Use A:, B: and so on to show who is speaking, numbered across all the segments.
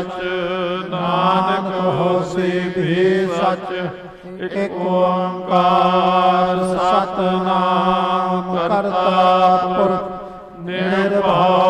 A: ਸੱਚ ਨਾਨਕ ਹੋਸੀ ਵੀ ਸੱਚ। ਇਕ ਓੰਕਾਰ ਸਤਨਾਮ ਕਰਤਾ ਪੁਰਖ ਨਿਰਭਉ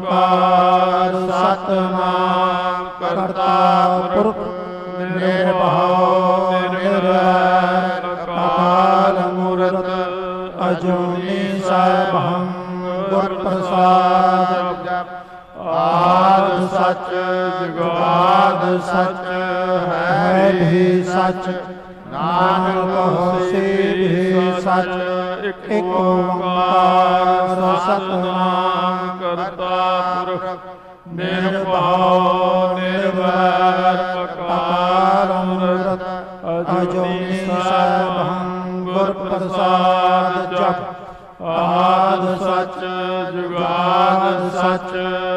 A: ਸਤਨਾਮ ਕਰਤਾ ਪੁਰਖ ਨਿਰਭਉ, ਨਿਰਵੈਰ ਅਕਾਲ ਮੂਰਤ ਅਜੂਨੀ ਸੈਭੰ ਗੁਰ ਪ੍ਰਸਾਦ ਆਦ ਸੱਚ ਜੁਗਾਦ ਸੱਚ, ਹੈ ਵੀ ਸੱਚ। ਨਾਨਕ ਹੋਸੀ ਵੀ ਸੱਚ, ਇਕ ਓੰਕਾਰ ਸਤਨਾਮ।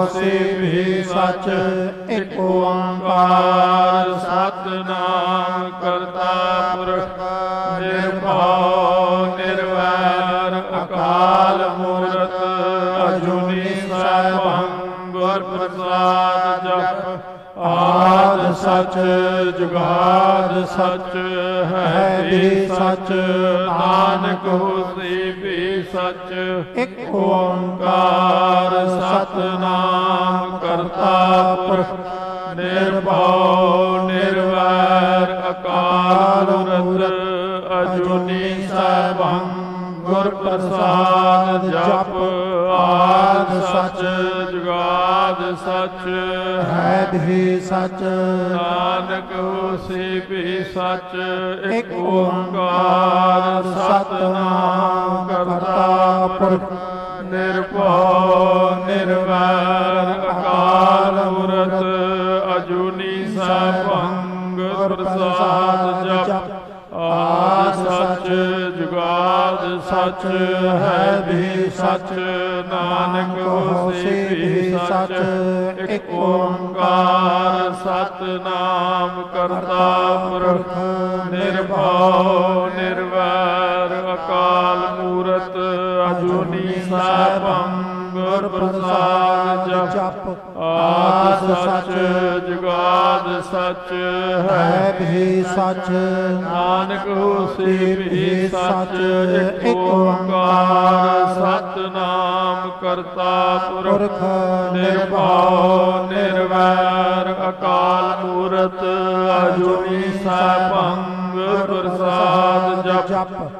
A: ਹੋਸੀ ਵੀ ਸੱਚ ਓੰਕਾਰ ਸਤਨਾਮ ਕਰਤਾ ਪੁਰਖ ਨਿਰਭਉ ਸੱਚ ਜੁਗਾਦ ਸੱਚ ਹੈ ਵੀ ਸੱਚ ਨਾਨਕ ਹੋਸੀ ਵੀ ਸੱਚ। ਇਕ ਓੰਕਾਰ ਸਤਨਾਮ ਕਰਤਾ ਪੁਰਖ ਨਿਰਭਉ ਪ੍ਰਸਾਦ ਜਪ ਆਦ ਸੱਚ ਜੁਗਾਦ ਸੱਚ। ਹੈ ਵੀ ਸੱਚ। ਨਾਨਕ ਹੋਸੀ ਵੀ ਸੱਚ ਇਕ ਓੰਕਾਰ ਸਤਨਾਮ ਕਰਤਾ ਪੁਰਖ। ਨਿਰਭਉ ਸਚ ਹੈ ਵੀ ਸਚ, ਨਾਨਕ ਹੋਸੀ ਵੀ ਸੱਚ, ਇਕ ਓੰਕਾਰ ਸਤਨਾਮ ਕਰਤਾ ਪੁਰਖ, ਨਿਰਭਉ, ਨਿਰਵੈਰ, ਅਕਾਲ ਮੂਰਤ, ਅਜੂਨੀ ਸੈਭੰ ਗੁਰ ਪ੍ਰਸਾਦ ਹੈ ਵੀ ਸੱਚ। ਨਾਨਕ ਹੋਸੀ ਵੀ ਸੱਚ ਇਕ ਓੰਕਾਰ ਸਤਨਾਮ ਕਰਤਾ ਪੁਰਖ ਨਿਰਭਉ ਨਿਰਵੈਰ ਅਕਾਲ ਮੂਰਤ ਅਜੂਨੀ ਸੈਭੰ ਪ੍ਰਸਾਦ ਜਪ।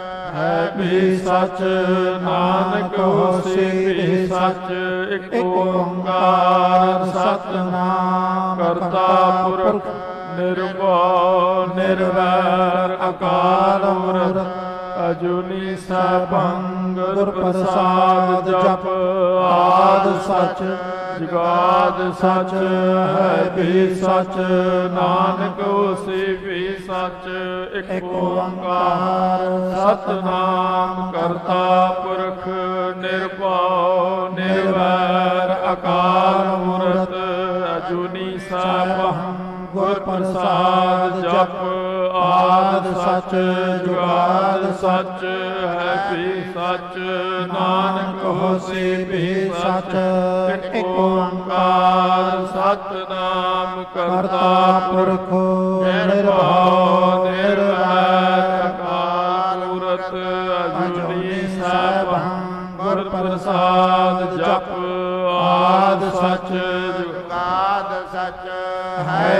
A: ਹੈ ਵੀ ਸਚ, ਨਾਨਕ ਹੋਸੀ ਸਚ ਸੱਚ, ਇਕ ਓੰਕਾਰ ਸਤਨਾਮ ਕਰਤਾ ਪੁਰਖ, ਨਿਰਭਉ, ਨਿਰਵੈਰ, ਅਕਾਲ ਮੂਰਤ ਅਜੂਨੀ ਸੈਭੰ ਗੁਰ ਪ੍ਰਸਾਦ ਜਪ, ਆਦ ਸੱਚ। ਜੁਗਾਦ ਸੱਚ, ਹੈ ਵੀ ਸੱਚ, ਨਾਨਕ ਹੋਸੀ ਵੀ ਸੱਚ
B: ਇੱਕ
A: ਇੱਕ ਓੰਕਾਰ, ਸਤਨਾਮ ਕਰਤਾ ਪੁਰਖ, ਨਿਰਭਉ, ਨਿਰਵੈਰ, ਅਕਾਲ ਪ੍ਰਸਾਦ ਜਪ, ਆਦ ਸੱਚ, ਜੁਗਾਦ ਸਚ, ਹੈ ਵੀ ਸਚ, ਨਾਨਕ ਹੋਸੀ ਵੀ ਸੱਚ ਇੱਕ ਓੰਕਾਰ ਸਤਨਾਮ ਕਰਤਾ ਪੁਰਖ, ਨਿਰਭਉ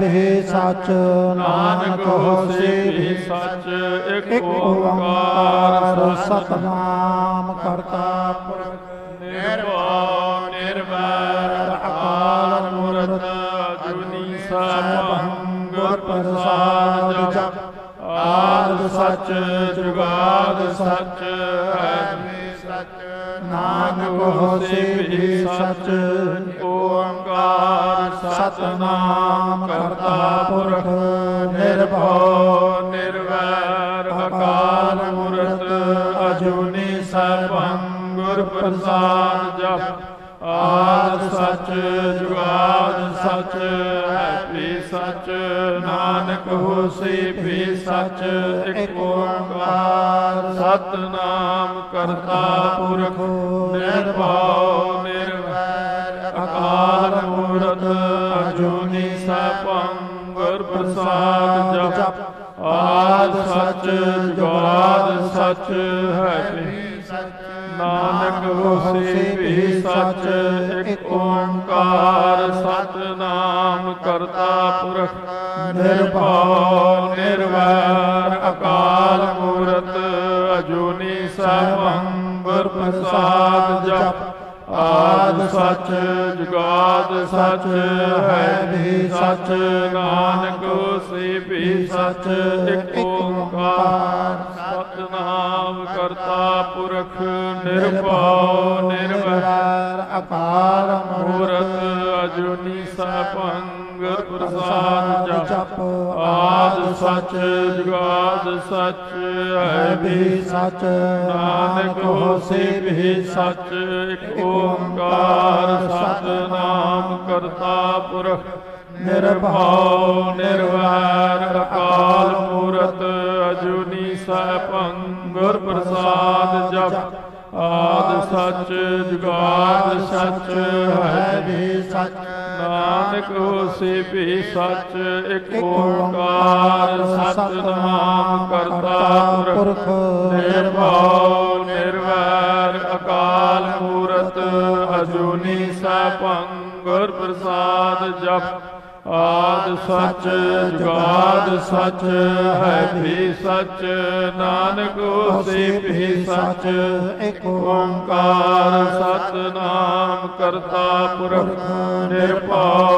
B: ਵੀ ਸੱਚ
A: ਨਾਨਕ ਹੋਸੀ ਵੀ ਸੱਚ ਇੱਕ ਓੰਕਾਰ
B: ਸਤਨਾਮ ਕਰਤਾ ਪੁਰਖ।
A: ਨਿਰਭਉ ਨਿਰਵੈਰ ਅਕਾਲ ਮੂਰਤ ਅਜੂਨੀ ਸੈਭੰ ਗੁਰ ਪ੍ਰਸਾਦ ਜਪ। ਆਦ ਸੱਚ ਜੁਗਾਦ ਸੱਚ ਹੈ ਨਾਨਕ ਹੋਸੀ ਸਚ ਸੱਚ ਓੰਕਾਰ ਸਤਨਾਮ ਕਰਤਾ ਪੁਰਖ, ਨਿਰਭਉ, ਨਿਰਵੈਰ, ਅਕਾਲ ਮੂਰਤ, ਅਜੂਨੀ ਸੈਭੰ ਗੁਰ ਪ੍ਰਸਾਦ ਜਪ। ਆਦ ਸੱਚ, ਜੁਗਾਦ ਸੱਚ ਹੈ ਵੀ ਸੱਚ, ਨਾਨਕ ਹੋਸੀ ਵੀ ਸੱਚ, ਇੱਕ ਓੰਕਾਰ ਸਤਨਾਮ ਕਰਤਾ ਪੁਰਖ, ਨਿਰਭਉ, ਨਿਰਵੈਰ, ਅਕਾਲ ਮੂਰਤ ਅਜੂਨੀ ਸੈਭੰ ਗੁਰ ਪ੍ਰਸਾਦ ਜਪ। ਆਦ ਸੱਚ, ਜੁਗਾਦ ਸੱਚ ਹੈ ਵੀ ਨਾਨਕ ਹੋਸੀ ਵੀ ਸੱਚ, ਇੱਕ ਓੰਕਾਰ ਸਤਨਾਮ ਕਰਤਾ ਪੁਰਖ, ਨਿਰਭਉ ਪ੍ਰਸਾਦ ਜਪ। ਆਦ ਸੱਚ, ਜੁਗਾਦ ਸੱਚ, ਹੈ ਵੀ ਸੱਚ, ਨਾਨਕ ਹੋਸੀ ਵੀ ਸੱਚ, ਇੱਕ ਓੰਕਾਰ ਸਤਨਾਮ ਕਰਤਾ ਪੁਰਖ, ਨਿਰਭਉ, ਨਿਰਵੈਰ
B: ਅਕਾਲ
A: ਮੂਰਤ ਅਜੂਨੀ ਸੈਭੰ ਪ੍ਰਸਾਦ। ਸੱਚ, ਜੁਗਾਦ ਸੱਚ, ਹੈ ਵੀ
B: ਸੱਚ।
A: ਨਾਨਕ ਹੋਸੀ ਵੀ ਸੱਚ, ਇੱਕ ਓੰਕਾਰ ਸਤਨਾਮ ਕਰਤਾ ਪੁਰਖ। ਨਿਰਭਉ, ਨਿਰਵੈਰ, ਅਕਾਲ ਮੂਰਤ, ਅਜੂਨੀ ਸੈਭੰ, ਗੁਰ ਪ੍ਰਸਾਦ ਜਪ। ਆਦ ਸੱਚ, ਜੁਗਾਦ ਸੱਚ, ਹੈ
B: ਵੀ ਸੱਚ।
A: ਨਾਨਕ ਹੋਸੀ ਵੀ ਸੱਚ ਇੱਕ ਓੰਕਾਰ ਸਤਨਾਮ ਕਰਤਾ ਪੁਰਖ ਨਿਰਭਉ ਨਿਰਵੈਰ ਅਕਾਲ ਮੂਰਤ ਅਜੂਨੀ ਸੈਭੰ ਗੁਰ ਪ੍ਰਸਾਦ ਜਪ। ਆਦ ਸੱਚ, ਜੁਗਾਦ ਸੱਚ, ਹੈ ਵੀ ਸੱਚ, ਨਾਨਕ ਹੋਸੀ ਵੀ ਸੱਚ, ਇੱਕ ਓੰਕਾਰ ਸਤਨਾਮ ਕਰਤਾ ਪੁਰਖ ਨਿਰਭਉ।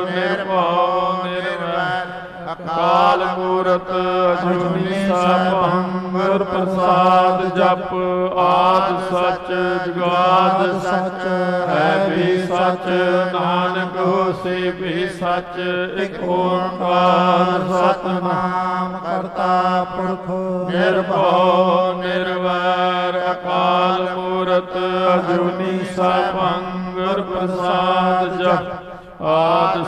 A: ਅਕਾਲ ਮੂਰਤ ਅਜੂਨੀ ਸੈਭੰ ਗੁਰ ਪ੍ਰਸਾਦ ਜਪ ਆਦ ਸੱਚ ਜੁਗਾਦ ਸੱਚ। ਹੈ ਵੀ ਸੱਚ। ਨਾਨਕ ਹੋਸੀ ਵੀ ਸੱਚ। ਇਕ ਓੰਕਾਰ ਸਤਨਾਮ
B: ਕਰਤਾ ਪੁਰਖ।
A: ਨਿਰਭਉ ਨਿਰਵੈਰ ਅਕਾਲ ਮੂਰਤ। ਅਜੂਨੀ ਸੈਭੰ ਗੁਰ ਪ੍ਰਸਾਦ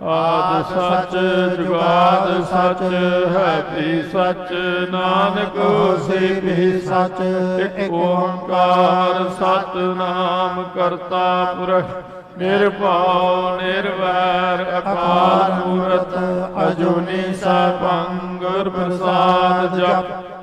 A: ਆਦ ਸੱਚ ਜੁਗਾਦ ਸੱਚ ਹੈ ਵੀ ਸੱਚ ਨਾਨਕ ਹੋਸੀ ਵੀ ਸੱਚ ਇਕ ਓੰਕਾਰ ਸਤਨਾਮ ਕਰਤਾ ਪੁਰਖ ਨਿਰਭਉ ਨਿਰਵੈਰ ਅਕਾਲ ਮੂਰਤ ਅਜੂਨੀ ਸੈਭੰ ਗੁਰ ਪ੍ਰਸਾਦ ਜਪ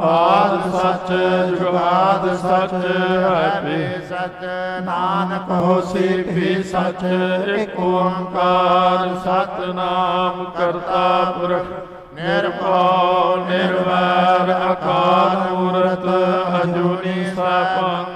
A: ਆਦ ਸੱਚ ਜੁਗਾਦ ਸਚ ਹੈ ਵੀ।
B: ਸਚ,
A: ਨਾਨਕ ਹੋਸੀ ਵੀ ਸੱਚ, ਇਕ ਓੰਕਾਰ ਸਤਨਾਮ ਕਰਤਾ ਪੁਰਖ। ਨਿਰਭਉ, ਨਿਰਵੈਰ, ਅਕਾਲ ਮੂਰਤ ਅਜੂਨੀ ਸੈਭੰ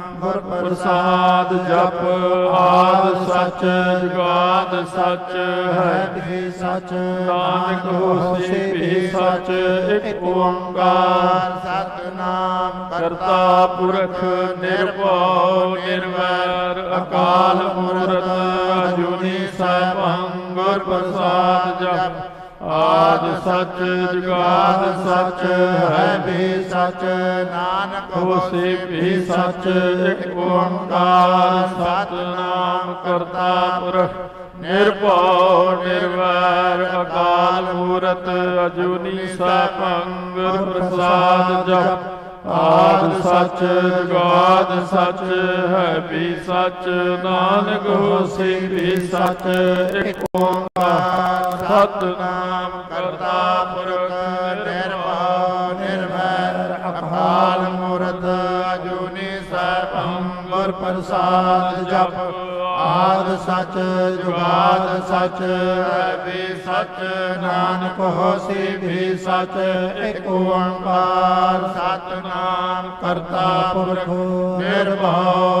A: ਗੁਰ ਪ੍ਰਸਾਦ ਜਪ ਆਦ ਸੱਚ ਜੁਗਾਦ ਸੱਚ ਹੈ।
B: ਵੀ ਸੱਚ
A: ਨਾਨਕ ਹੋਸੀ ਵੀ ਸੱਚ ਇਕ ਓੰਕਾਰ।
B: ਸਤਨਾਮ
A: ਕਰਤਾ ਪੁਰਖ ਨਿਰਭਉ ਨਿਰਵੈਰ ਅਕਾਲ ਮੂਰਤ ਅਜੂਨੀ ਸੈਭੰ ਗੁਰ ਪ੍ਰਸਾਦ ਜਪ। ਆਦ ਸਚ, ਜੁਗਾਦ ਸਚ, ਹੈ ਵੀ
B: ਸਚ, ਨਾਨਕ
A: ਹੋਸੀ ਵੀ ਸਚ, ਇਕ ਓੰਕਾਰ, ਸਤਨਾਮ ਕਰਤਾ ਪੁਰਖ, ਨਿਰਭਉ, ਨਿਰਵੈਰ, ਅਕਾਲ ਮੂਰਤ, ਅਜੂਨੀ ਸੈਭੰ ਪ੍ਰਸਾਦ ਜਪ, ਆਦ ਸੱਚ, ਜੁਗਾਦ ਸੱਚ, ਹੈ ਵੀ ਸਚ, ਨਾਨਕ ਹੋਸੀ ਵੀ ਸੱਚ, ਇਕ ਓੰਕਾਰ। ਸਤਨਾਮ ਕਰਤਾ ਪੁਰਖ
B: ਨਿਰਭਉ ਨਿਰਵੈਰ, ਅਕਾਲ ਮੂਰਤ ਅਜੂਨੀ ਸੈਭੰ ਗੁਰ ਪ੍ਰਸਾਦ ਜਪ। ਆਦ ਸਚ, ਜੁਗਾਦ ਸਚ ਹੈ ਵੀ ਸੱਚ, ਨਾਨਕ ਹੋਸੀ ਵੀ ਸੱਚ, ਇਕ ਓੰਕਾਰ ਸਤਨਾਮ ਕਰਤਾ ਪੁਰਖ ਨਿਰਭਉ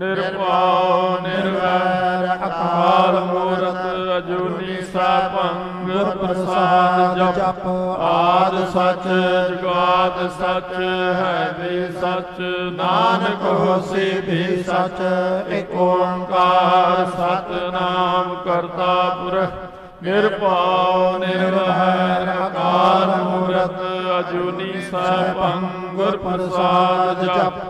A: ਨਿਰਭਉ ਨਿਰਵੈਰ ਅਕਾਲ ਮੂਰਤ ਅਜੂਨੀ ਸੈਭੰ ਪ੍ਰਸਾਦ ਜਪ ਆਦ ਸਚ ਜੁਗਾਦ ਸੱਚ ਹੈ ਵੀ ਸਚ ਨਾਨਕ ਹੋਸੀ ਵੀ ਸੱਚ ਏਕ ਓੰਕਾਰ ਸਤਨਾਮ ਕਰਤਾ ਪੁਰਖ ਨਿਰਭਉ ਨਿਰਵੈਰ ਅਕਾਲ ਮੂਰਤ ਅਜੂਨੀ ਸੈਭੰ ਗੁਰ ਪ੍ਰਸਾਦ ਜਪ।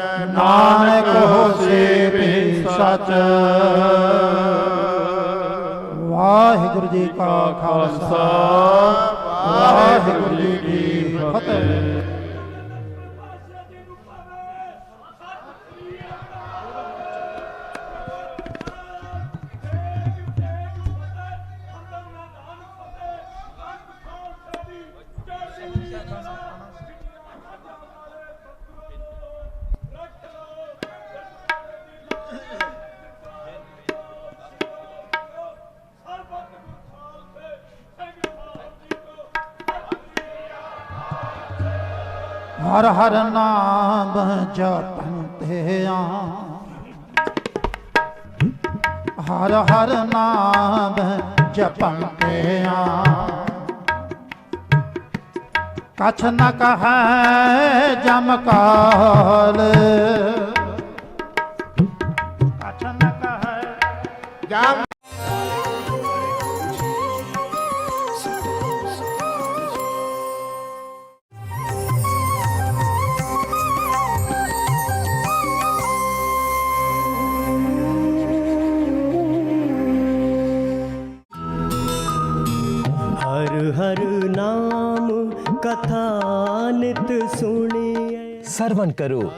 A: ਨਾਨਕ ਹੋਸੀ ਵੀ ਸੱਚ।
B: ਵਾਹਿਗੁਰੂ ਜੀ ਕਾ ਖਾਲਸਾ। ਵਾਹਿਗੁਰੂ ਜੀ ਕੀ ਫਤਿਹ। ਹਰ ਹਰ ਨਾਮ ਜਪਨ ਤੇ ਆ ਹਰ ਹਰ ਨਾਮ ਜਪਨ ਤੇ ਆ ਕਛ ਨ ਕਹੈ ਜਮ ਕਾਲ। ਕਛ ਨ ਕਹੈ
A: ਜਮ
C: ਸਰਵਨ ਕਰੋ।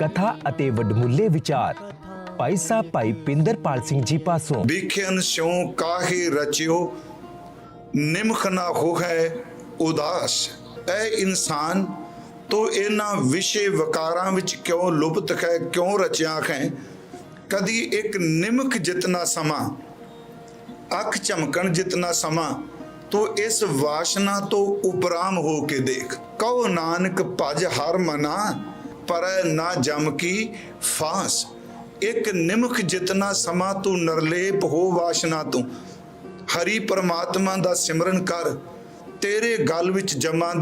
C: ਕਥਾ ਅਤੇ ਵਡਮੁੱਲੇ ਵਿਚਾਰ। ਭਾਈ ਸਾਹਿਬ, ਭਾਈ ਪਿੰਦਰਪਾਲ ਸਿੰਘ ਜੀ ਪਾਸੋਂ।
D: ਵਿਖਿਆਨ ਸਿਉ ਕਾਹੇ ਰਚਿਓ? ਨਿਮਖ ਨਾ ਹੋਇ ਉਦਾਸ। ਐ ਇਨਸਾਨ, ਤੋ ਇਹਨਾਂ ਵਿਸ਼ੇ ਵਕਾਰਾਂ ਵਿੱਚ ਕਿਉਂ ਲੁਪਤ ਹੈ ਕਿਉਂ ਰਚਿਆ ਹੈ ਕਦੀ ਇੱਕ ਨਿਮਖ ਜਿਤਨਾ ਸਮਾਂ, ਅੱਖ ਚਮਕਣ ਜਿਤਨਾ ਸਮਾਂ ਤੋ ਇਸ ਵਾਸ਼ਨਾ ਤੋਂ ਉਪਰਾਮ ਹੋ ਕੇ ਦੇਖ। ਕਹੋ, ਨਾਨਕ, ਭਜ ਹਰ ਮਨਾ, ਪਰੈ ਨਾ ਜਮ ਕੀ ਫਾਸ। ਇੱਕ ਨਿਮਖ ਜਿਤਨਾ ਸਮਾਂ ਤੂੰ ਨਰਲੇਪ ਹੋ ਵਾਸ਼ਨਾ ਤੋਂ। ਹਰੀ ਪਰਮਾਤਮਾ ਦਾ ਸਿਮਰਨ ਕਰ, ਤੇਰੇ ਗਲ ਵਿੱਚ ਜਮਾਂ ਦੀ